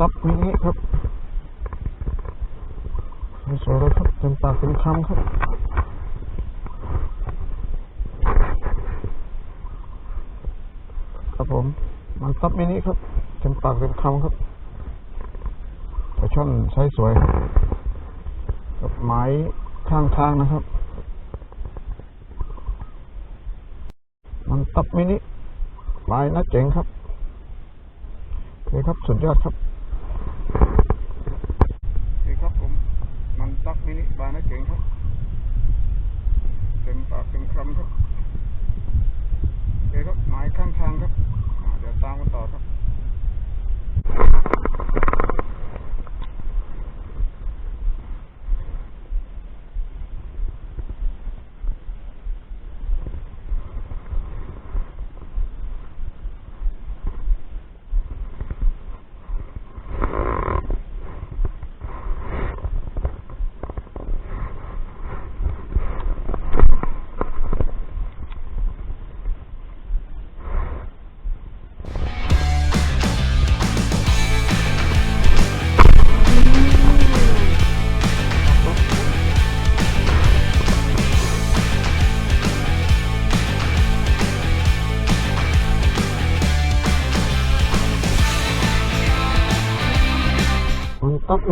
ครับนี่ครับไม่สวยเลยครับเต็มปากเต็มคำครับครับผมมันซับมินิครับเต็มปากเต็มคำครับปลาช่อนใช้สวยกับไม้ข้างทางนะครับ มันตับมินิลายน่าเจ๋งครับโอเคครับ สุดยอดครับ มินิบานะเจ๋งครับเต็มปากเต็มคำครับโอเคครับหมายข้างทางครับเดี๋ยวตามกันต่อ ครับม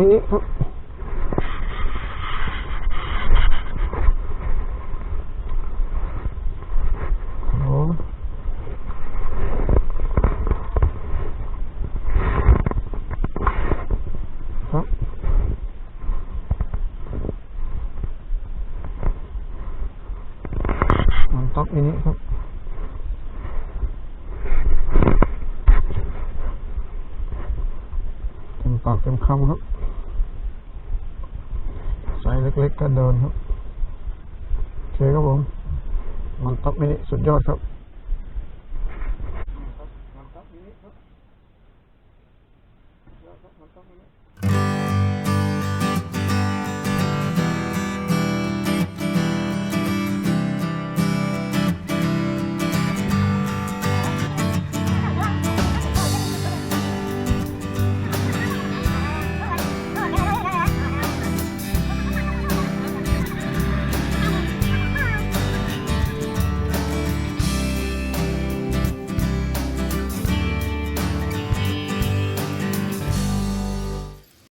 ันตับมิ ปอกเต็มคำครับไซส์เล็กๆก็เดินครับเคครับผม มันต็อกมินิสุดยอดครับมันท็อปมินิครับมันท็อปมินิ